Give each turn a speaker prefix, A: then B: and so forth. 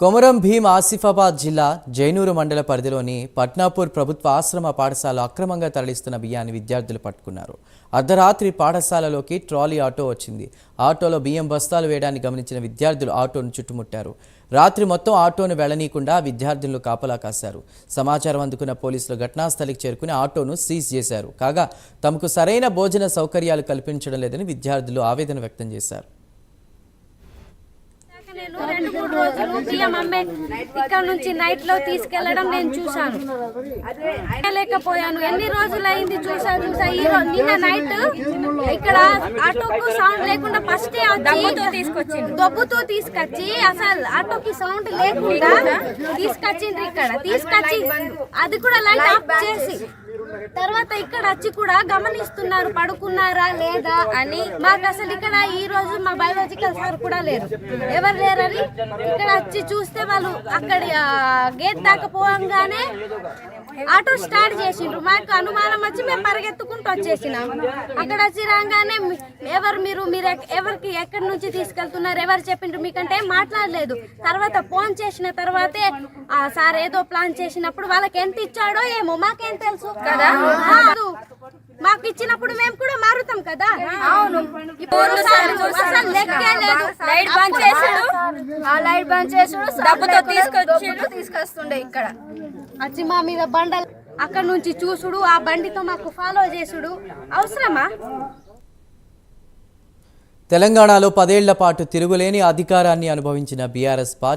A: కొమరం భీం ఆసిఫాబాద్ జిల్లా జైనూరు మండల పరిధిలోని పట్నాపూర్ ప్రభుత్వ ఆశ్రమ పాఠశాల అక్రమంగా తరలిస్తున్న బియ్యాన్ని విద్యార్థులు పట్టుకున్నారు. అర్ధరాత్రి పాఠశాలలోకి ట్రాలీ ఆటో వచ్చింది. ఆటోలో బియ్యం బస్తాలు వేయడాన్ని గమనించిన విద్యార్థులు ఆటోను చుట్టుముట్టారు. రాత్రి మొత్తం ఆటోను వెళ్ళనీయకుండా విద్యార్థులను కాపలా కాశారు. సమాచారం అందుకున్న పోలీసులు ఘటనాస్థలికి చేరుకుని ఆటోను సీజ్ చేశారు. కాగా తమకు సరైన భోజన సౌకర్యాలు కల్పించడం లేదని విద్యార్థులు ఆవేదన వ్యక్తం చేశారు.
B: రోజులు బియ్యం అమ్మే ఇక్కడ నుంచి నైట్లో తీసుకెళ్ళడం నేను చూశాను. లేకపోయాను ఎన్ని రోజులు అయింది చూసా చూసా. ఈ రోజు నిన్న నైట్ ఇక్కడ ఆటోకు సౌండ్ లేకుండా ఫస్ట్ దబ్బుతో తీసుకొచ్చి దబ్బుతో తీసుకొచ్చి అసలు ఆటోకి సౌండ్ లేకుండా తీసుకొచ్చిండ్రు ఇక్కడ. తీసుకొచ్చి అది కూడా లైట్ ఆఫ్ చేసి తర్వాత ఇక్కడ వచ్చి కూడా గమనిస్తున్నారు పడుకున్నారా లేదా అని. మాకు అసలు ఇక్కడ ఈ రోజు మా బయోలాజికల్ సార్ కూడా లేరు. ఎవరు లేరని ఇక్కడ వచ్చి చూస్తే వాళ్ళు అక్కడ గేట్ దాకా పోవంగానే ఆటో స్టార్ట్ చేసిండ్రు. మాకు అనుమానం వచ్చి మేము పరిగెత్తుకుంటూ వచ్చేసినాం. అక్కడ వచ్చి రాగానే ఎవరు మీరు మీరు ఎవరికి ఎక్కడి నుంచి తీసుకెళ్తున్నారు? ఎవరు చెప్పిండ్రు? మీకంటే మాట్లాడలేదు. తర్వాత ఫోన్ చేసిన తర్వాతే ఆ సార్ ఏదో ప్లాన్ చేసినప్పుడు వాళ్ళకి ఎంత ఇచ్చాడో ఏమో మాకేం తెలుసు. కదా. మాకు ఇచ్చినప్పుడు మేము కూడా మారుతాం కదా? అవును. ఇప్పుడు అసలు లెక్కే లేదు. లైట్ బంద్ చేసుడు ఆ లైట్ బంద్ చేసుడు డబ్బుతో తీసుకొచ్చి తీసుకొస్తుండే ఇక్కడ. వచ్చి మా మీద బండలు అక్కడ నుంచి చూసుడు ఆ బండితో మాకు ఫాలో చేసుడు. అవసరమా?
A: తెలంగాణలో పదేళ్ళ పాటు తిరుగులేని అధికారాన్ని అనుభవించిన బీఆర్ఎస్ పార్టీ